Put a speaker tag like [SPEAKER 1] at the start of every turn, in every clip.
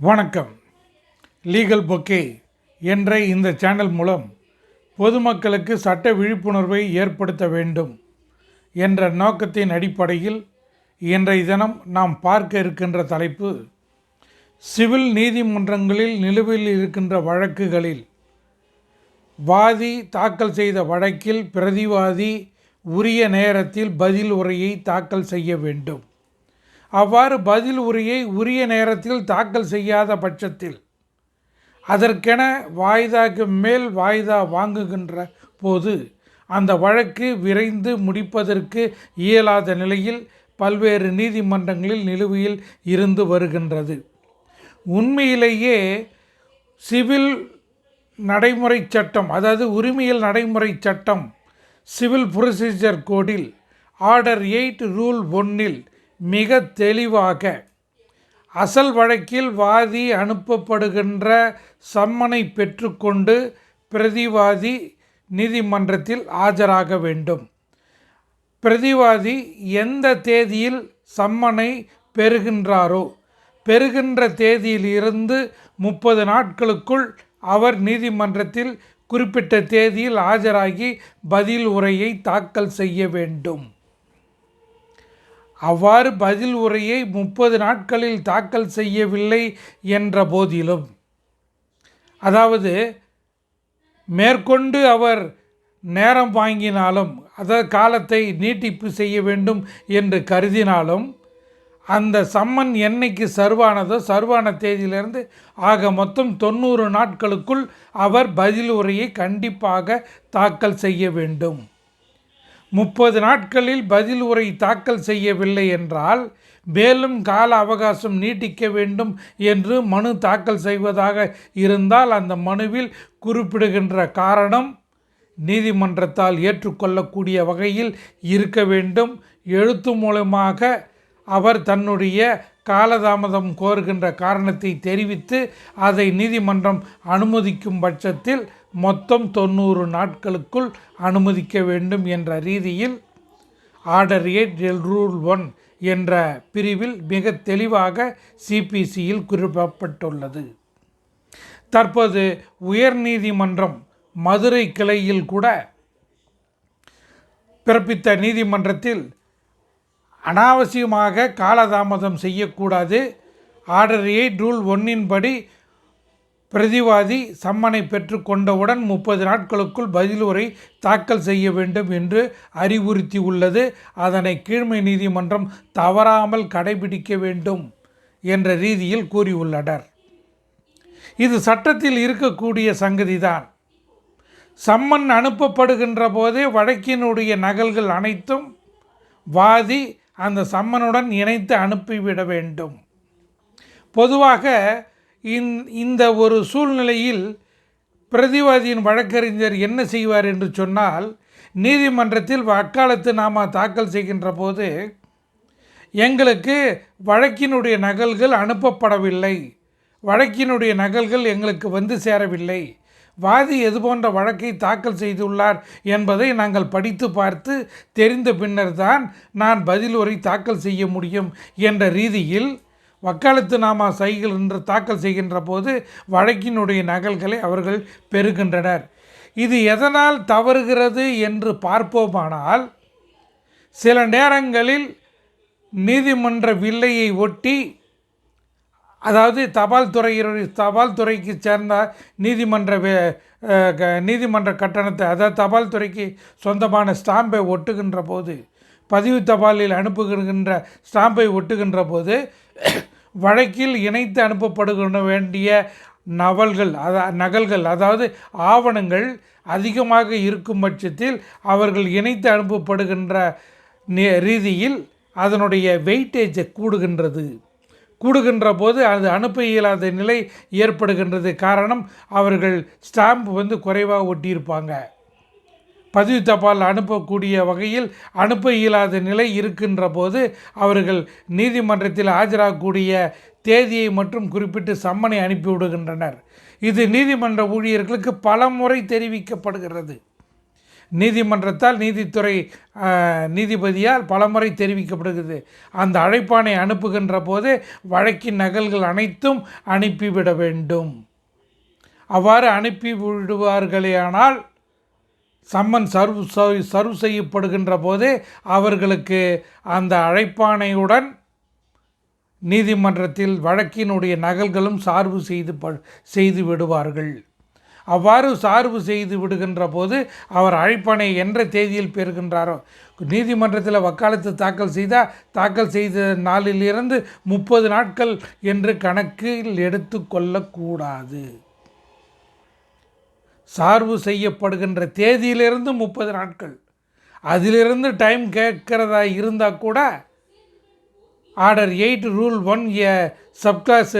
[SPEAKER 1] வணக்கம். Legal bouquet என்ற இந்த சேனல் மூலம் பொதுமக்களுக்கு சட்ட விழிப்புணர்வை ஏற்படுத்த வேண்டும் என்ற நோக்கத்தின் அடிப்படையில் இன்றைய தினம் நாம் பார்க்க இருக்கின்ற தலைப்பு சிவில் நீதிமன்றங்களில் நிலுவையில் இருக்கின்ற வழக்குகளில் வாதி தாக்கல் செய்த வழக்கில் பிரதிவாதி உரிய நேரத்தில் பதில் உரையை தாக்கல் செய்ய வேண்டும். அவ்வாறு பதில் உரையை உரிய நேரத்தில் தாக்கல் செய்யாத பட்சத்தில் அதற்கென வாய்தாக்கு மேல் வாய்தா வாங்குகின்ற போது அந்த வழக்கு விரைந்து முடிப்பதற்கு இயலாத நிலையில் பல்வேறு நீதிமன்றங்களில் நிலுவையில் இருந்து வருகின்றது. உண்மையிலேயே சிவில் நடைமுறை சட்டம் அதாவது உரிமையில் நடைமுறை சட்டம் சிவில் ப்ரொசீஜர் கோடில் ஆர்டர் எயிட் ரூல் ஒன்னில் மிக தெளிவாக அசல் வழக்கில் வாதி அனுப்பப்படுகின்ற சம்மனை பெற்றுக்கொண்டு பிரதிவாதி நீதிமன்றத்தில் ஆஜராக வேண்டும். பிரதிவாதி எந்த தேதியில் சம்மனை பெறுகின்றாரோ பெறுகின்ற தேதியிலிருந்து முப்பது நாட்களுக்குள் அவர் நீதிமன்றத்தில் குறிப்பிட்ட தேதியில் ஆஜராகி பதில் உரையை தாக்கல் செய்ய வேண்டும். அவ்வாறு பதில் உரையை முப்பது நாட்களில் தாக்கல் செய்யவில்லை என்ற போதிலும். அதாவது மேற்கொண்டு அவர் நேரம் வாங்கினாலும் அதாவது காலத்தை நீட்டிப்பு செய்ய வேண்டும் என்று கருதினாலும் அந்த சம்மன் என்னைக்கு சர்வானதோ சர்வான தேதியிலிருந்து ஆக மொத்தம் தொண்ணூறு நாட்களுக்குள் அவர் பதில் உரையை கண்டிப்பாக தாக்கல் செய்ய வேண்டும். முப்பது நாட்களில் பதில் உரை தாக்கல் செய்யவில்லை என்றால் மேலும் கால அவகாசம் நீட்டிக்க வேண்டும் என்று மனு தாக்கல் செய்வதாக இருந்தால் அந்த மனுவில் குறிப்பிடுகின்ற காரணம் நீதிமன்றத்தால் ஏற்றுக்கொள்ளக்கூடிய வகையில் இருக்க வேண்டும். எழுத்து மூலமாக அவர் தன்னுடைய காலதாமதம் கோருகின்ற காரணத்தை தெரிவித்து அதை நீதிமன்றம் அனுமதிக்கும் பட்சத்தில் மொத்தம் தொண்ணூறு நாட்களுக்குள் அனுமதிக்க வேண்டும் என்ற ரீதியில் ஆர்டர் எயிட் ரூல் ஒன் என்ற பிரிவில் மிக தெளிவாக சிபிசியில் குறிப்பிடப்பட்டுள்ளது. தற்போது உயர்நீதிமன்றம் மதுரை கிளையில் கூட பிறப்பித்த நீதிமன்றத்தில் அனாவசியமாக காலதாமதம் செய்யக்கூடாது. ஆர்டர் எயிட் ரூல் ஒன்னின்படி பிரதிவாதி சம்மனை பெற்றுக்கொண்டவுடன் முப்பது நாட்களுக்குள் பதில் உரை தாக்கல் செய்ய வேண்டும் என்று அறிவுறுத்தி உள்ளது. அதனை கீழ்மை நீதிமன்றம் தவறாமல் கடைபிடிக்க வேண்டும் என்ற ரீதியில் கூறியுள்ளனர். இது சட்டத்தில் இருக்கக்கூடிய சங்கதிதான். சம்மன் அனுப்பப்படுகின்ற போதே வழக்கினுடைய நகல்கள் அனைத்தும் வாதி அந்த சம்மனுடன் இணைத்து அனுப்பிவிட வேண்டும். பொதுவாக இந் இந்த ஒரு சூழ்நிலையில் பிரதிவாதியின் வழக்கறிஞர் என்ன செய்வார் என்று சொன்னால் நீதிமன்றத்தில் வக்காலத்து நாம தாக்கல் செய்கின்ற போது எங்களுக்கு வழக்கினுடைய நகல்கள் அனுப்பப்படவில்லை. வழக்கினுடைய நகல்கள் எங்களுக்கு வந்து சேரவில்லை. வாதி எது போன்ற வழக்கை தாக்கல் செய்துள்ளார் என்பதை நாங்கள் படித்து பார்த்து தெரிந்த பின்னர் தான் நான் பதில் உரை தாக்கல் செய்ய முடியும் என்ற ரீதியில் வக்காலத்து நாமா சைகள் என்று தாக்கல் செய்கின்ற போது வழக்கினுடைய நகல்களை அவர்கள் பெறுகின்றனர். இது எதனால் தவறுகிறது என்று பார்ப்போமானால் சில நேரங்களில் நீதிமன்ற வில்லையை ஒட்டி அதாவது தபால் துறையினுடைய தபால் துறைக்கு சேர்ந்த நீதிமன்ற நீதிமன்ற கட்டணத்தை அதாவது தபால் துறைக்கு சொந்தமான ஸ்டாம்பை ஒட்டுகின்ற போது பதிவு தபாலில் அனுப்புகின்ற ஸ்டாம்பை ஒட்டுகின்ற போது வழக்கில் இணைத்து அனுப்பப்படுகிற வேண்டிய நவல்கள் அதா நகல்கள் அதாவது ஆவணங்கள் அதிகமாக இருக்கும் பட்சத்தில் அவர்கள் இணைத்து அனுப்பப்படுகின்ற ரீதியில் அதனுடைய வெயிட்டேஜை கூடுகின்றது. கூடுகின்ற போது அது அனுப்ப இயலாத நிலை ஏற்படுகின்றது. காரணம் அவர்கள் ஸ்டாம்ப் வந்து குறைவாக ஒட்டியிருப்பாங்க. பதிவு தபால் அனுப்பக்கூடிய வகையில் அனுப்ப இயலாத நிலை இருக்கின்ற போது அவர்கள் நீதிமன்றத்தில் ஆஜராகக்கூடிய தேதியை மற்றும் குறிப்பிட்டு சம்மனை அனுப்பிவிடுகின்றனர் இது நீதிமன்ற ஊழியர்களுக்கு பல முறை தெரிவிக்கப்படுகிறது. நீதிமன்றத்தால் நீதித்துறை நீதிபதியால் பலமுறை தெரிவிக்கப்படுகிறது. அந்த அழைப்பானை அனுப்புகின்ற போது வழக்கின் நகல்கள் அனைத்தும் அனுப்பிவிட வேண்டும். அவ்வாறு அனுப்பி விடுவார்களேயானால் சம்மன் சர்வ் சர்வ் செய்யப்படுகின்ற போது அவர்களுக்கு அந்த அழைப்பாணையுடன் நீதிமன்றத்தில் வழக்கினுடைய நகல்களும் சார்பு செய்து ப செய்து விடுவார்கள். அவ்வாறு சார்பு செய்து விடுகின்ற போது அவர் அழைப்பானை என்ற தேதியில் பெறுகின்றாரோ? நீதிமன்றத்தில் வக்காலத்து தாக்கல் செய்தால் தாக்கல் செய்த நாளிலிருந்து முப்பது நாட்கள் என்று கணக்கில் எடுத்து கொள்ளக்கூடாது. சார்பு செய்யப்படுகின்ற தேதியிலிருந்து முப்பது நாட்கள். அதிலிருந்து டைம் கேட்கிறதா இருந்தால் கூட order eight rule one A subclause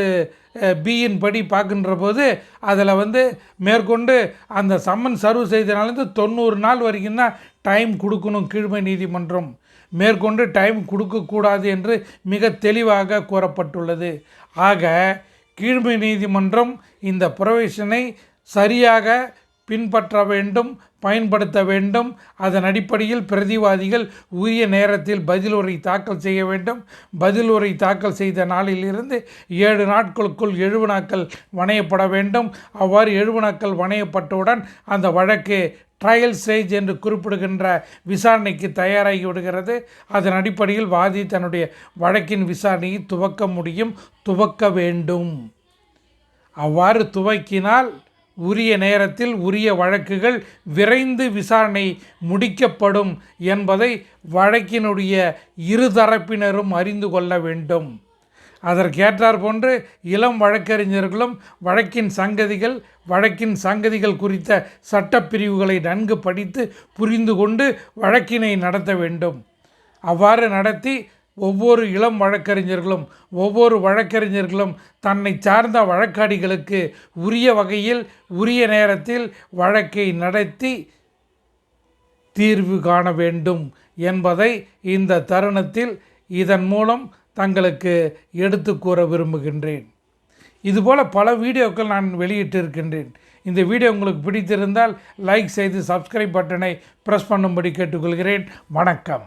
[SPEAKER 1] பியின் படி பார்க்கின்ற போது அதில் வந்து மேற்கொண்டு அந்த சம்மன் சர்வ் செய்தனாலேருந்து தொண்ணூறு நாள் வரைக்கும் தான் டைம் கொடுக்கணும் கீழ்மை நீதிமன்றம். மேற்கொண்டு டைம் கொடுக்கக்கூடாது என்று மிக தெளிவாக கூறப்பட்டுள்ளது. ஆக கீழ்மை நீதிமன்றம் இந்த ப்ரொவிஷனை சரியாக பின்பற்ற வேண்டும் பயன்படுத்த வேண்டும். அதன் அடிப்படையில் பிரதிவாதிகள் உரிய நேரத்தில் பதிலுரை தாக்கல் செய்ய வேண்டும். பதிலுரை தாக்கல் செய்த நாளிலிருந்து ஏழு நாட்களுக்குள் எழுவு நாட்கள் வணையப்பட வேண்டும். அவ்வாறு எழுவு நாட்கள் வணையப்பட்டவுடன் அந்த வழக்கு ட்ரையல் ஸ்டேஜ் என்று குறிப்பிடுகின்ற விசாரணைக்கு தயாராகி விடுகிறது. அதன் அடிப்படையில் வாதி தன்னுடைய வழக்கின் விசாரணையை துவக்க முடியும் துவக்க வேண்டும். அவ்வாறு துவக்கினால் உரிய நேரத்தில் உரிய வழக்குகள் விரைந்து விசாரணை முடிக்கப்படும் என்பதை வழக்கினுடைய இருதரப்பினரும் அறிந்து கொள்ள வேண்டும். அதற்கேற்றார் போன்று இளம் வழக்கறிஞர்களும் வழக்கின் சங்கதிகள் வழக்கின் சங்கதிகள் குறித்த சட்டப்பிரிவுகளை நன்கு படித்து புரிந்து கொண்டு வழக்கினை நடத்த வேண்டும். அவ்வாறு நடத்தி ஒவ்வொரு இளம் வழக்கறிஞர்களும் ஒவ்வொரு வழக்கறிஞர்களும் தன்னை சார்ந்த வழக்காடிகளுக்கு உரிய வகையில் உரிய நேரத்தில் வழக்கை நடத்தி தீர்வு காண வேண்டும் என்பதை இந்த தருணத்தில் இதன் மூலம் தங்களுக்கு எடுத்து கூற விரும்புகின்றேன். இதுபோல் பல வீடியோக்கள் நான் வெளியிட்டிருக்கின்றேன். இந்த வீடியோ உங்களுக்கு பிடித்திருந்தால் லைக் செய்து சப்ஸ்கிரைப் பட்டனை ப்ரெஸ் பண்ணும்படி கேட்டுக்கொள்கிறேன். வணக்கம்.